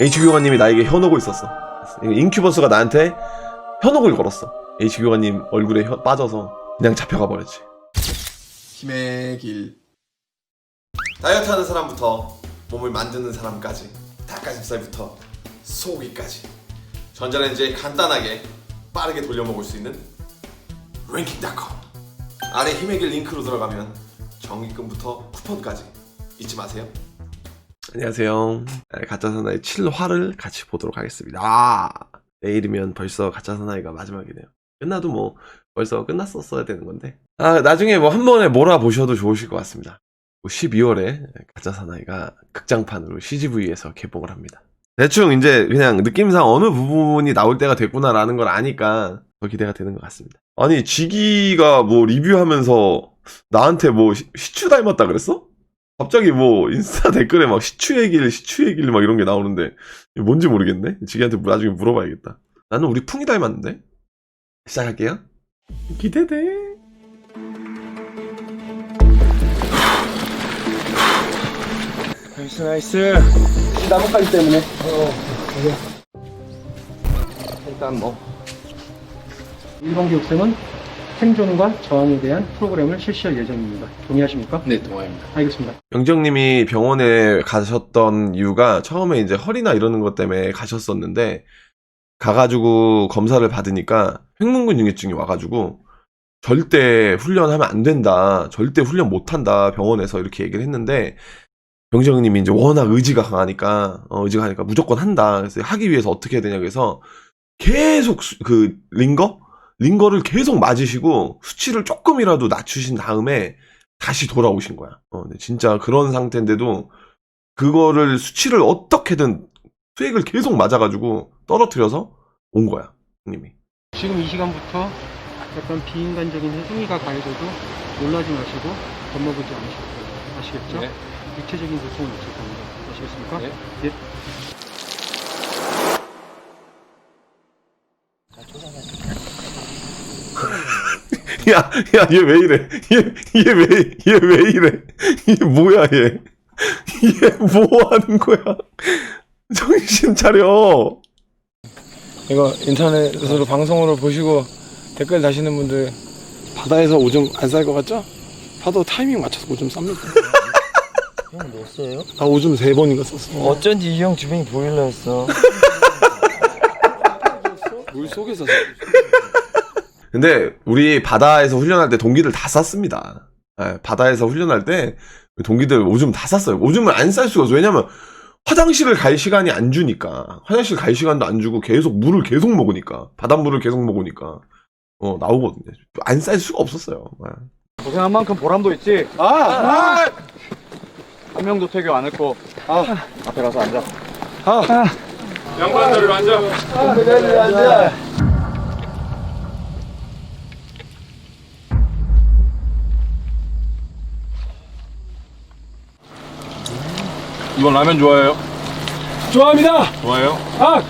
H교관님이 나에게 현혹을 있었어. 인큐버스가 나한테 현혹을 걸었어. H교관님 얼굴에 혀- 빠져서 그냥 잡혀가 버렸지. 힘의 길. 다이어트 하는 사람부터 몸을 만드는 사람까지 닭가슴살부터 소고기까지 전자레인지에 간단하게 빠르게 돌려 먹을 수 있는 랭킹닷컴 아래 힘의 길 링크로 들어가면 정기금부터 쿠폰까지 잊지 마세요. 안녕하세요. 네, 가짜 사나이 7화를 같이 보도록 하겠습니다. 아, 내일이면 벌써 가짜 사나이가 마지막이네요. 끝나도 뭐 벌써 끝났었어야 되는 건데. 아, 나중에 뭐 한 번에 몰아보셔도 좋으실 것 같습니다. 12월에 가짜 사나이가 극장판으로 CGV에서 개봉을 합니다. 대충 이제 그냥 느낌상 어느 부분이 나올 때가 됐구나라는 걸 아니까 더 기대가 되는 것 같습니다. 아니, 지기가 뭐 리뷰하면서 나한테 뭐 시- 시추 닮았다 그랬어? 갑자기 뭐 인스타 댓글에 막 시추 얘기를 시추 얘기를 막 이런 게 나오는데 뭔지 모르겠네. 지기한테 나중에 물어봐야겠다. 나는 우리 풍이 닮았는데. 시작할게요. 기대돼. 나이스 나이스 나뭇가지 때문에 어 일단 뭐 일본 교육생은 생존과 저항에 대한 프로그램을 실시할 예정입니다. 동의하십니까? 네, 동아입니다. 알겠습니다. 영정님이 병원에 가셨던 이유가 처음에 이제 허리나 이러는 것 때문에 가셨었는데 가가지고 검사를 받으니까 횡문근융해증이 와가지고 절대 훈련하면 안 된다. 절대 훈련 못 한다. 병원에서 이렇게 얘기를 했는데 병정님이 이제 워낙 의지가 강하니까 어, 의지가 강하니까 무조건 한다. 그래서 하기 위해서 어떻게 해야 되냐 그래서 계속 수- 그 링거 링거를 계속 맞으시고 수치를 조금이라도 낮추신 다음에 다시 돌아오신 거야. 어, 진짜 그런 상태인데도 그거를 수치를 어떻게든 수액을 계속 맞아가지고 떨어뜨려서 온 거야, 형님이. 지금 이 시간부터 약간 비인간적인 행위가 가해져도 놀라지 마시고 겁먹지 않으시고 아시겠죠? 네. 육체적인 고통은 없을 겁니다. 아시겠습니까? 네. 예. 야, 야, 얘 왜 이래? 얘, 얘 왜, 얘 왜 이래? 얘 뭐야, 얘? 얘 뭐 하는 거야? 정신 차려. 이거 인터넷으로 방송으로 보시고 댓글 다시는 분들 바다에서 오줌 안 쌀 것 같죠? 파도 타이밍 맞춰서 오줌 쌉니다. 형 넣었어요? 나 오줌 세 번인가 썼어. 어쩐지 이 형 주변이 보일러 했어. 물 속에서 근데 우리 바다에서 훈련할 때 동기들 다 쌌습니다. 예, 바다에서 훈련할 때 동기들 오줌 다 쌌어요. 오줌을 안 쌀 수가 없어. 왜냐면 화장실을 갈 시간이 안 주니까. 화장실 갈 시간도 안 주고 계속 물을 계속 먹으니까. 바닷물을 계속 먹으니까. 어, 나오거든요. 안 쌀 수가 없었어요. 예. 고생한 만큼 보람도 있지 아! 아! 한 명도 퇴교 안 했고 아 앞에 가서 앉아 양반들을 앉아 이건 라면 좋아해요? 좋아합니다. 좋아해요? 아!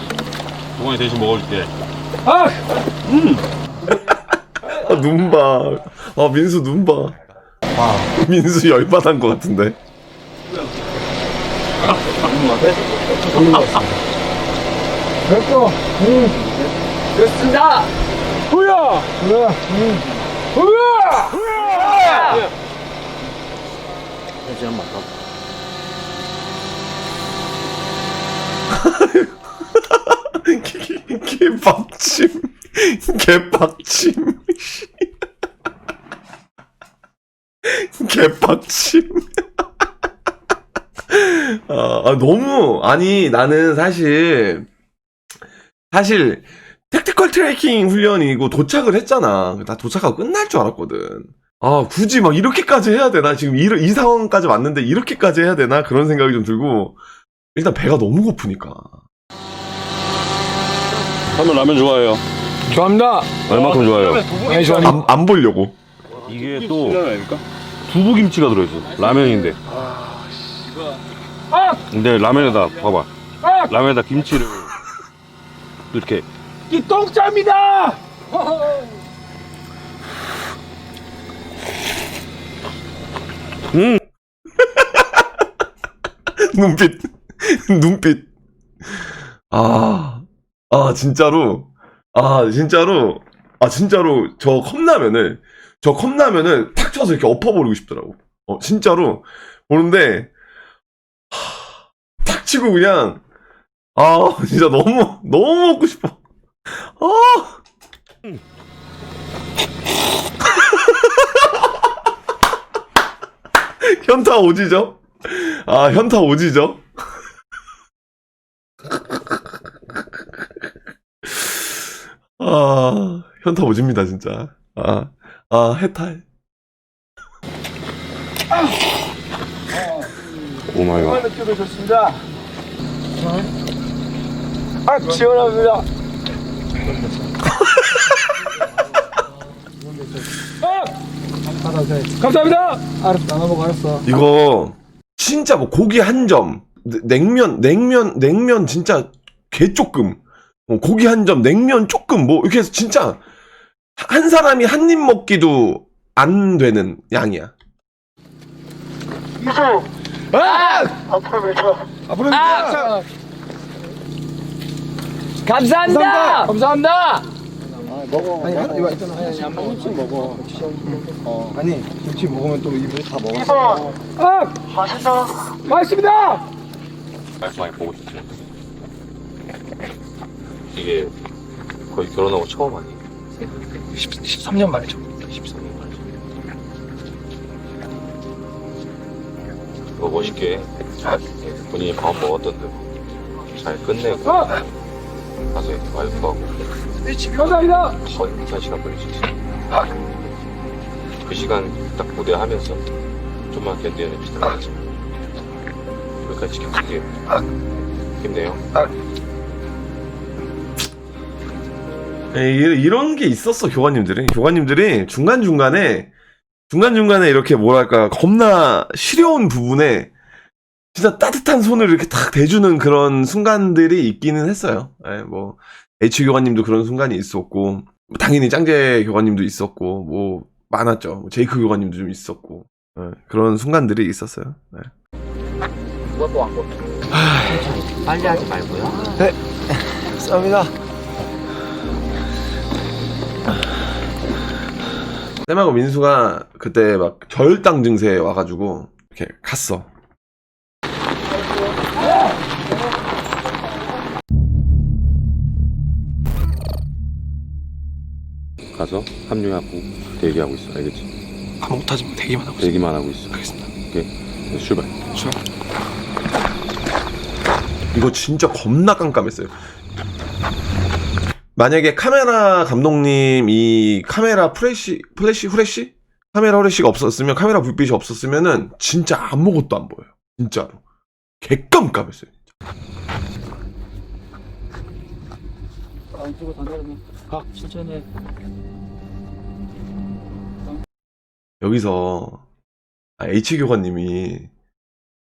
동원이 대신 먹어줄게. 아! 아, 눈 봐. 아, 민수 눈 봐. 민수 열받은 것 같은데. 됐어. 응. 됐습니다. 후야. 후야. 응. 후야. 후야. 개빡침. 개빡침. 개빡침. 아, 아, 너무, 아니, 나는 사실, 사실, 택티컬 트래킹 훈련이고 도착을 했잖아. 나 도착하고 끝날 줄 알았거든. 아, 굳이 막 이렇게까지 해야 되나? 지금 이, 이 상황까지 왔는데 이렇게까지 해야 되나? 그런 생각이 좀 들고, 일단 배가 너무 고프니까. 저는 라면 좋아해요. 좋아합니다. 얼마큼 좋아해요? 많이 좋아합니다. 안, 안 보려고. 이게 또 두부김치가 들어있어. 라면인데. 근데 라면에다 봐봐. 라면에다 김치를 이렇게 이 똥짜입니다. 눈빛, 눈빛. 아, 아, 진짜로. 아, 진짜로. 아, 진짜로. 저 컵라면을, 저 컵라면을 탁 쳐서 이렇게 엎어버리고 싶더라고. 어, 진짜로. 보는데, 하, 탁 치고 그냥, 아, 진짜 너무, 너무 먹고 싶어. 아! 현타 오지죠? 아, 현타 오지죠? 아, 현타 오집니다, 진짜. 아, 아, 해탈. 오 마이갓. 느낌도 좋습니다. 아, 시원합니다. 감사합니다. 알았어, 나눠먹어, 알았어. 이거, 진짜 뭐 고기 한 점, 네- 냉면, 냉면, 냉면 진짜 개 조금, 어, 고기 한 점, 냉면 조금, 뭐, 이렇게 해서 진짜, 한 사람이 한 입 먹기도 안 되는 양이야. 앞으로 아, 감사합니다. 감사합니다. 먹어. 아니, 한, 이거 있잖아. 아니, 한 번씩 먹어. 어, 아니, 김치 먹으면 또 입을 다 먹었어. 아, 맛있다. 맛있습니다. 많이 보고 싶지. 이게 거의 결혼하고 처음 아니? 13년 만이죠. 13년 만이죠. 이거 멋있게 본인이 밥 먹었던 대로 잘 끝내고 가서 이렇게 와이프하고 감사합니다. 더 행복한 시간 보낼 수 있어요. 그 시간 딱 고대하면서 좀만 견뎌냅시다. 여기까지 지켜볼게요. 힘내요. 예, 이- 이런 게 있었어, 교관님들이. 교관님들이 중간 중간에, 중간 중간에 이렇게 뭐랄까, 겁나 시려운 부분에 진짜 따뜻한 손을 이렇게 탁 대주는 그런 순간들이 있기는 했어요. 예, 뭐, H 교관님도 그런 순간이 있었고, 당연히 짱제 교관님도 있었고, 뭐, 많았죠. 뭐 제이크 교관님도 좀 있었고, 예, 그런 순간들이 있었어요. 예. 빨리 하지 말고요. 감사합니다. 쌤하고 민수가 그때 막 결당 증세에 와가지고 이렇게 갔어. 가서 합류하고 대기하고 있어. 알겠지? 아무것도 하지 마. 대기만 하고 있어. 대기만 하고 있어. 알겠습니다. 오케이. 출발. 출발. 이거 진짜 겁나 깜깜했어요. 만약에 카메라 감독님 이 카메라 프레시 플래시 후레쉬 카메라 후레쉬가 없었으면 카메라 불빛이 없었으면은 진짜 아무것도 안 보여요. 진짜로 개깜깜했어요. 안쪽으로 여기서 아, H 교관님이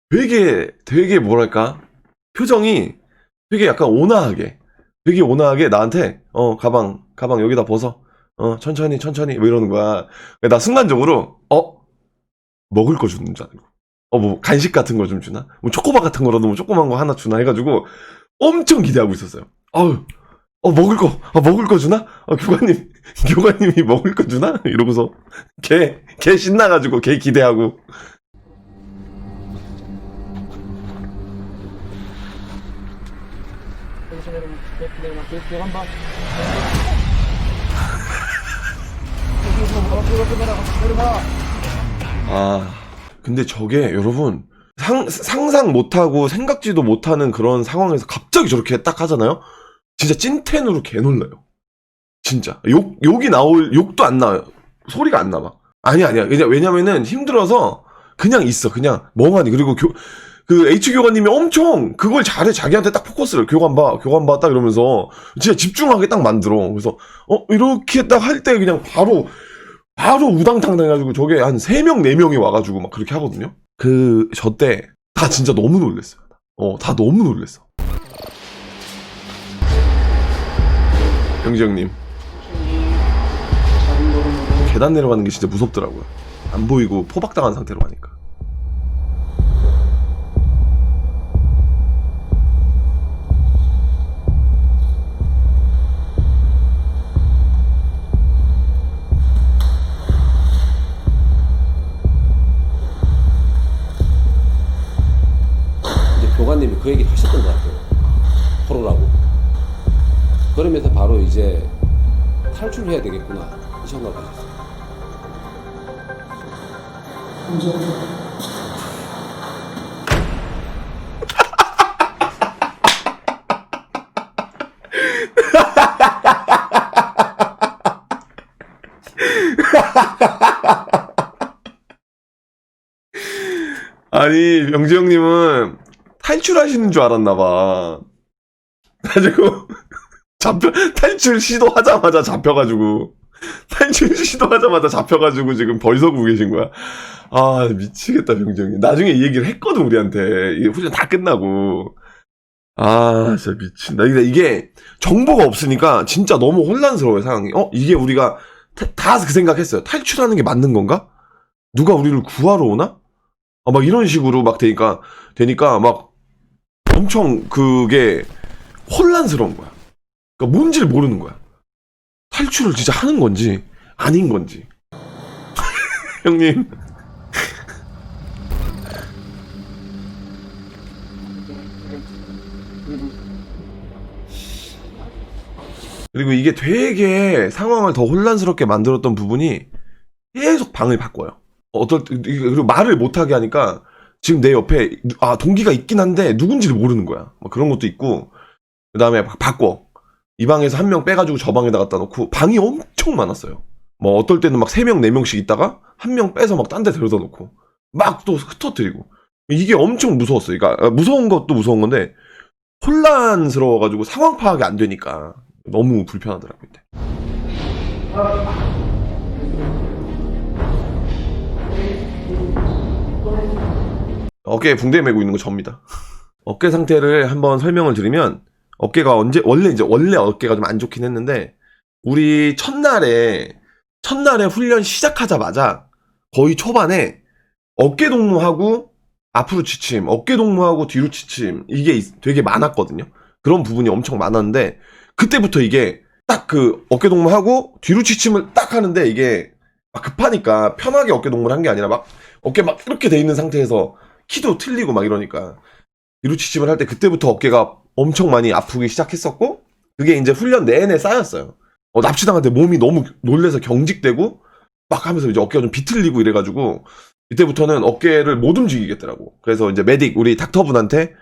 되게 되게 뭐랄까 표정이 되게 약간 온화하게 되게 온화하게 나한테 어 가방 가방 여기다 벗어. 어 천천히 천천히. 뭐 이러는 거야. 나 순간적으로 어? 먹을 거 주는 줄 알고. 어 뭐 간식 같은 거 좀 주나? 뭐 초코바 같은 거라도 뭐 조그만 거 하나 주나? 해가지고 엄청 기대하고 있었어요. 아우 어 먹을 거 아, 먹을 거 주나? 어 교관님 교관님이 먹을 거 주나? 이러고서 걔, 걔 신나가지고 걔 기대하고. 계속 계속 한번 아, 근데 저게 여러분, 상, 상상 못하고 생각지도 못하는 그런 상황에서 갑자기 저렇게 딱 하잖아요? 진짜 찐텐으로 개 놀라요. 진짜. 욕, 욕이 나올, 욕도 안 나와요. 소리가 안 나와. 아니, 아니야. 왜냐면은 힘들어서 그냥 있어. 그냥 멍하니. 그리고 교, 그 H 교관님이 엄청 그걸 잘해. 자기한테 딱 포커스를 교관 봐. 교관 봐. 딱 이러면서 진짜 집중하게 딱 만들어. 그래서, 어, 이렇게 딱 할 때 그냥 바로 바로 우당탕 당 해가지고 저게 한 3명, 4명이 와가지고 막 그렇게 하거든요? 그, 저 때, 다 진짜 너무 놀랬어요. 어, 다 너무 놀랬어. 병지 형님. 계단 내려가는 게 진짜 무섭더라고요. 안 보이고 포박당한 상태로 가니까. 그 얘기를 하셨던 것 같아요. 토론하고. 그러면서 바로 이제 탈출해야 되겠구나 이 생각을 하셨어요. 아니 명지 형님은 탈출하시는 줄 알았나봐. 가지고 잡혀 탈출 시도하자마자 잡혀가지고 탈출 시도하자마자 잡혀가지고 지금 벌써 구고 계신 거야. 아 미치겠다 형님. 나중에 이 얘기를 했거든 우리한테 이게 훈련 다 끝나고. 아 진짜 미친다. 이게- 이게 정보가 없으니까 진짜 너무 혼란스러워요 상황이. 어 이게 우리가 다 그 생각했어요. 탈출하는 게 맞는 건가? 누가 우리를 구하러 오나? 아, 막 이런 식으로 막 되니까, 되니까 막 엄청 그게 혼란스러운 거야. 그러니까 뭔지를 모르는 거야. 탈출을 진짜 하는 건지, 아닌 건지. 형님. 그리고 이게 되게 상황을 더 혼란스럽게 만들었던 부분이 계속 방을 바꿔요. 어떨 때, 그리고 말을 못하게 하니까 지금 내 옆에, 아, 동기가 있긴 한데 누군지를 모르는 거야. 뭐 그런 것도 있고, 그 다음에 바꿔. 이 방에서 한 명 빼가지고 저 방에다 갖다 놓고, 방이 엄청 많았어요. 뭐 어떨 때는 막 3명, 4명씩 있다가 한 명 빼서 막 딴 데 데려다 놓고, 막 또 흩어뜨리고. 이게 엄청 무서웠어요. 그러니까 무서운 것도 무서운 건데, 혼란스러워가지고 상황 파악이 안 되니까 너무 불편하더라고요. 어깨에 붕대 메고 있는 거 접니다. 어깨 상태를 한번 설명을 드리면 어깨가 언제 원래 이제 원래 어깨가 좀 안 좋긴 했는데 우리 첫날에 첫날에 훈련 시작하자마자 거의 초반에 어깨 동무하고 앞으로 지침, 어깨 동무하고 뒤로 지침 이게 있- 되게 많았거든요. 그런 부분이 엄청 많았는데 그때부터 이게 딱 그 어깨 동무하고 뒤로 지침을 딱 하는데 이게 막 급하니까 편하게 어깨 동무를 한 게 아니라 막 어깨 막 이렇게 돼 있는 상태에서 키도 틀리고 막 이러니까 지침을 할 때 그때부터 어깨가 엄청 많이 아프기 시작했었고 그게 이제 훈련 내내 쌓였어요. 어, 납치당할 때 몸이 너무 놀래서 경직되고 막 하면서 이제 어깨가 좀 비틀리고 이래가지고 이때부터는 어깨를 못 움직이겠더라고. 그래서 이제 메딕 우리 닥터분한테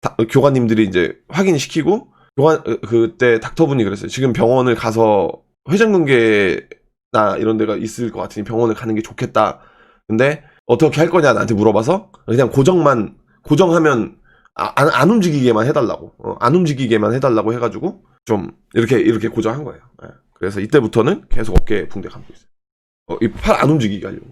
다- 교관님들이 이제 확인시키고 교관 어, 그때 닥터분이 그랬어요. 지금 병원을 가서 회전근개나 이런 데가 있을 것 같으니 병원을 가는 게 좋겠다. 근데 어떻게 할 거냐 나한테 물어봐서 그냥 고정만 고정하면 아, 안, 안 움직이게만 해달라고 어, 안 움직이게만 해달라고 해가지고 좀 이렇게 이렇게 고정한 거예요. 예. 그래서 이때부터는 계속 어깨 붕대 감고 있어요. 어, 이 팔 안 움직이게 하려고.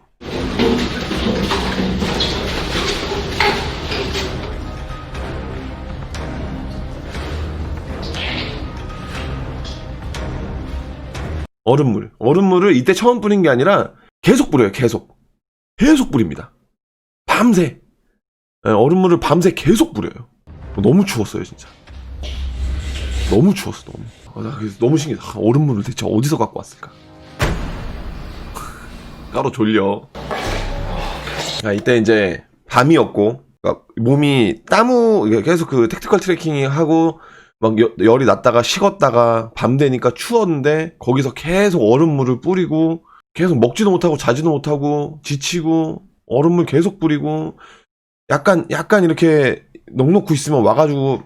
얼음물. 얼음물을 이때 처음 뿌린 게 아니라 계속 뿌려요, 계속. 계속 뿌립니다. 밤새. 예, 얼음물을 밤새 계속 뿌려요. 너무 추웠어요, 진짜. 너무 추웠어, 너무. 아, 나 그래서 너무 신기해. 아, 얼음물을 대체 어디서 갖고 왔을까? 따로 졸려. 아, 이때 이제 밤이었고, 그러니까 몸이 땀우, 계속 그 택티컬 트래킹 하고, 막 여- 열이 났다가 식었다가 밤 되니까 추웠는데, 거기서 계속 얼음물을 뿌리고, 계속 먹지도 못하고 자지도 못하고, 지치고, 얼음물 계속 뿌리고, 약간, 약간 이렇게 넉넉히 있으면 와가지고,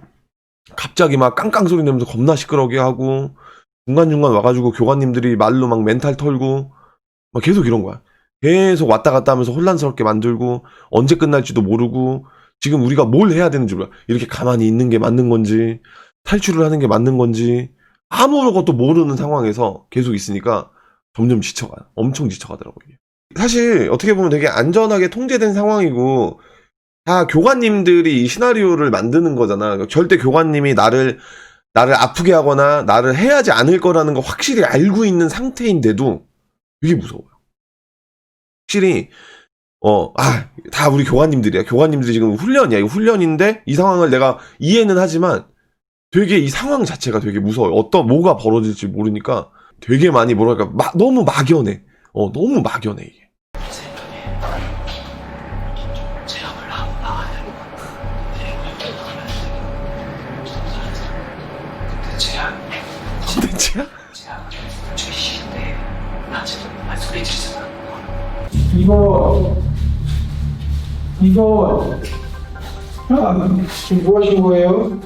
갑자기 막 깡깡 소리 내면서 겁나 시끄러게 하고, 중간중간 와가지고 교관님들이 말로 막 멘탈 털고, 막 계속 이런 거야. 계속 왔다 갔다 하면서 혼란스럽게 만들고, 언제 끝날지도 모르고, 지금 우리가 뭘 해야 되는지 몰라. 이렇게 가만히 있는 게 맞는 건지, 탈출을 하는 게 맞는 건지, 아무것도 모르는 상황에서 계속 있으니까 점점 지쳐가요. 엄청 지쳐가더라고요. 사실 어떻게 보면 되게 안전하게 통제된 상황이고, 다 교관님들이 이 시나리오를 만드는 거잖아. 그러니까 절대 교관님이 나를 나를 아프게 하거나 나를 해야지 않을 거라는 거 확실히 알고 있는 상태인데도 되게 무서워요. 확실히 어, 아, 다 우리 교관님들이야. 교관님들이 지금 훈련이야. 이거 훈련인데 이 상황을 내가 이해는 하지만 되게 이 상황 자체가 되게 무서워요. 어떤 뭐가 벌어질지 모르니까 되게 많이 뭐랄까 마- 너무 막연해. 어, 너무 막연해 이게. 이거 이거 아, 지금 뭐 하신 거예요?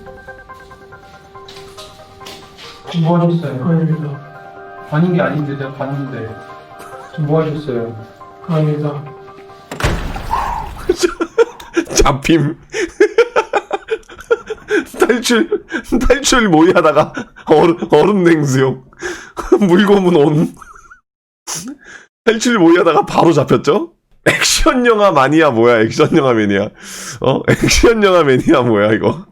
지금 뭐 하셨어요? 아닌 게 아닌데 내가 봤는데 지금 뭐 하셨어요? 아닙니다. 잡힘. 탈출, 탈출 모의 하다가 얼음, 얼음 냉수용. 물고문 온. 탈출 모의 하다가 바로 잡혔죠? 액션 영화 마니아 뭐야, 액션 영화 매니아. 어? 액션 영화 매니아 뭐야, 이거.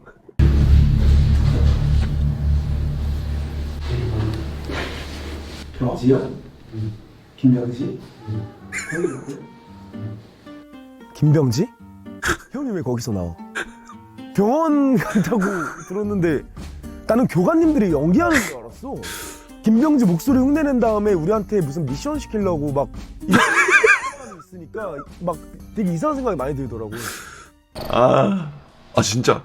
김병지? 형이 왜 거기서 나와? 병원 간다고 들었는데 나는 교관님들이 연기하는 줄 알았어. 김병지 목소리 흉내낸 다음에 우리한테 무슨 미션 시키려고 막 이런 있으니까 막 되게 이상한 생각이 많이 들더라고. 아, 아, 진짜.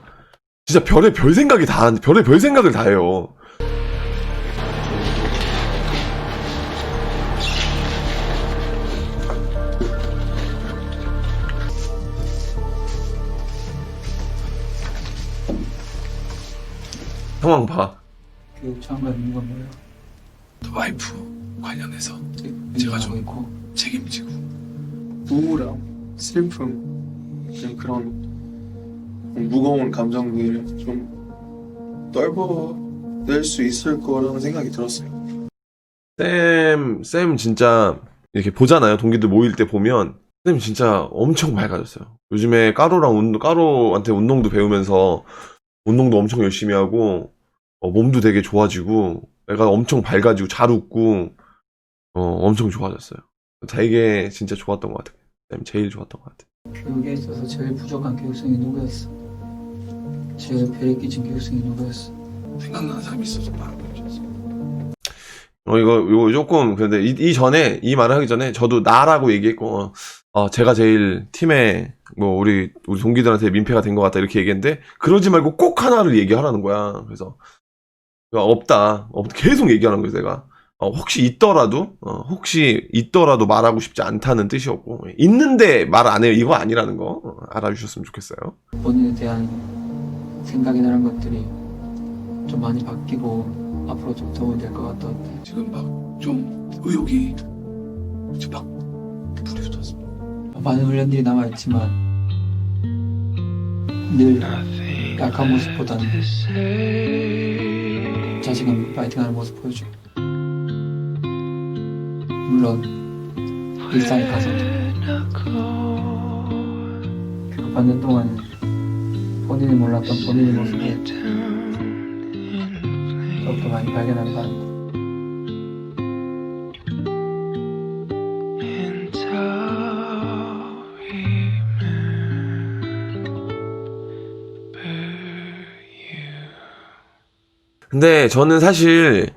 진짜 별의 별 생각이 다, 별의 별 생각을 다 해요. 상황 봐. 교육 장관 이유가 뭐예요? 와이프 관련해서 제가 좀 있고 책임지고 우울함, 슬픔, 그냥 그런 무거운 감정들을 좀 떨궈낼 수 있을 거라는 생각이 들었어요. 쌤, 쌤 진짜 이렇게 보잖아요. 동기들 모일 때 보면 쌤 진짜 엄청 밝아졌어요. 요즘에 까로랑 운동, 까로한테 운동도 배우면서 운동도 엄청 열심히 하고 어, 몸도 되게 좋아지고 애가 엄청 밝아지고 잘 웃고 어, 엄청 좋아졌어요. 되게 진짜 좋았던 것 같아요. 쌤 제일 좋았던 것 같아요. 교육에 있어서 제일 부족한 교육생이 누구였어? 제일 배려 끼친 교육생이 누구였어? 생각나는 사람이 있어서 바로 보여줬어. 어, 이거, 이거 조금, 근데 이, 이 전에, 이 말을 하기 전에 저도 나라고 얘기했고, 어, 어, 제가 제일 팀에, 뭐, 우리, 우리 동기들한테 민폐가 된 것 같다, 이렇게 얘기했는데, 그러지 말고 꼭 하나를 얘기하라는 거야. 그래서, 야, 없다. 없, 계속 얘기하는 거야, 내가. 어, 혹시 있더라도, 어, 혹시 있더라도 말하고 싶지 않다는 뜻이었고, 있는데 말 안 해요. 이거 아니라는 거, 어, 알아주셨으면 좋겠어요. 본인에 대한 생각이나 이런 것들이 좀 많이 바뀌고 앞으로 좀 도움이 될것 어때? 지금 막 좀 의욕이 이제 막 부려졌어. 많은 훈련들이 남아있지만 늘 약한 모습보다는 자신감 파이팅하는 모습 보여줘. 물론 일상에 가서도 그 반년 동안 본인이 몰랐던 본인의 모습을 더욱더 많이 발견하기 바랍니다 근데 저는 사실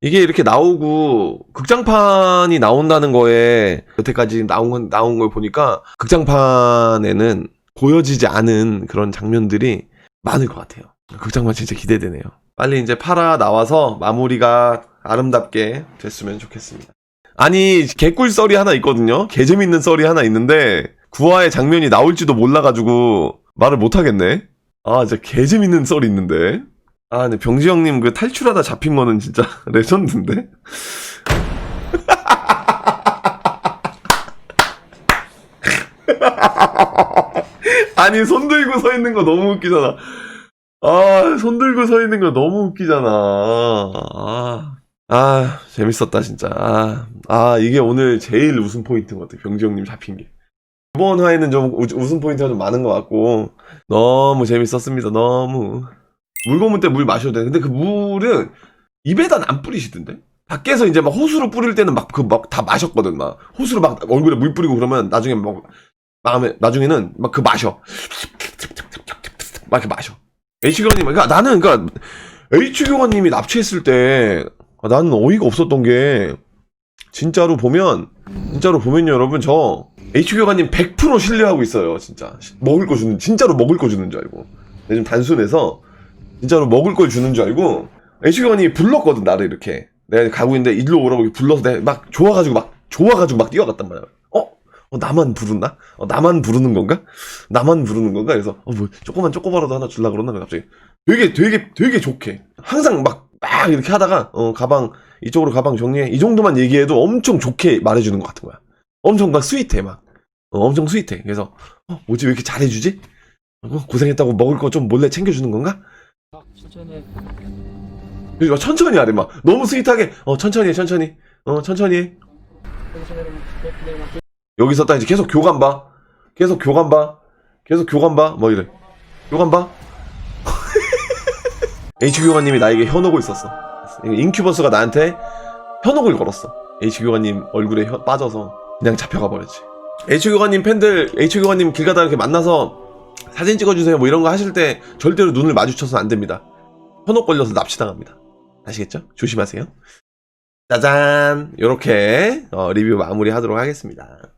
이게 이렇게 나오고 극장판이 나온다는 거에 여태까지 나온 건 나온 걸 보니까 극장판에는 보여지지 않은 그런 장면들이 많을 것 같아요. 극장판 진짜 기대되네요. 빨리 이제 팔아 나와서 마무리가 아름답게 됐으면 좋겠습니다. 아니 개꿀 썰이 하나 있거든요. 개 재밌는 썰이 하나 있는데 구화의 장면이 나올지도 몰라가지고 말을 못 하겠네. 아 진짜 개 재밌는 썰이 있는데. 아, 근데 병지 형님 그 탈출하다 잡힌 거는 진짜 레전드인데? 아니, 손 들고 서 있는 거 너무 웃기잖아. 아, 손 들고 서 있는 거 너무 웃기잖아. 아, 아 재밌었다, 진짜. 아, 아, 이게 오늘 제일 웃음 포인트인 것 같아. 병지 형님 잡힌 게. 이번 화에는 좀 우- 웃음 포인트가 좀 많은 것 같고, 너무 재밌었습니다. 너무. 물 고문 때 물 마셔도 돼. 근데 그 물은 입에다 안 뿌리시던데? 밖에서 이제 막 호수로 뿌릴 때는 막 그 막 다 마셨거든. 막 호수로 막 얼굴에 물 뿌리고 그러면 나중에 막 마음에 나중에는 막 그 마셔. 막 이렇게 마셔. H 교관님, 그러니까 나는 그러니까 H 교관님이 납치했을 때 나는 어이가 없었던 게 진짜로 보면 진짜로 보면 여러분 저 H 교관님 100% 신뢰하고 있어요. 진짜 먹을 거 주는 진짜로 먹을 거 주는 줄 알고. 근데 좀 단순해서 진짜로 먹을 걸 주는 줄 알고 HQ관이 불렀거든 나를 이렇게 내가 가고 있는데 일로 오라고 불러서 내가 막 좋아가지고 막 좋아가지고 막 뛰어갔단 말이야 어? 어 나만 부르나? 어 나만 부르는 건가? 나만 부르는 건가? 그래서 어 뭐 조그만 조그마라도 하나 줄라 그러나 갑자기 되게 되게 되게 좋게 항상 막막 이렇게 하다가 어 가방 이쪽으로 가방 정리해 이 정도만 얘기해도 엄청 좋게 말해주는 것 같은 거야 엄청 막 스윗해 막 어, 엄청 스윗해 그래서 어 뭐지 왜 이렇게 잘해주지? 어, 고생했다고 먹을 거 좀 몰래 챙겨주는 건가? 그리고 막 천천히 하래 막. 너무 스윗하게. 어 천천히 해 천천히. 어 천천히. 해 여기서 딱 이제 계속 교감 봐. 계속 교감 봐. 계속 교감 봐뭐 이래. 교감 봐. H교관님이 나에게 현혹을 있었어 인큐버스가 나한테 현혹을 걸었어. H교관님 얼굴에 혀- 빠져서 그냥 잡혀가 버렸지. H교관님 팬들 H교관님 길 가다가 이렇게 만나서 사진 찍어주세요 뭐 이런 거 하실 때 절대로 눈을 마주쳐서는 안 됩니다 현혹 걸려서 납치당합니다 아시겠죠? 조심하세요. 짜잔! 요렇게 어, 리뷰 마무리 하도록 하겠습니다.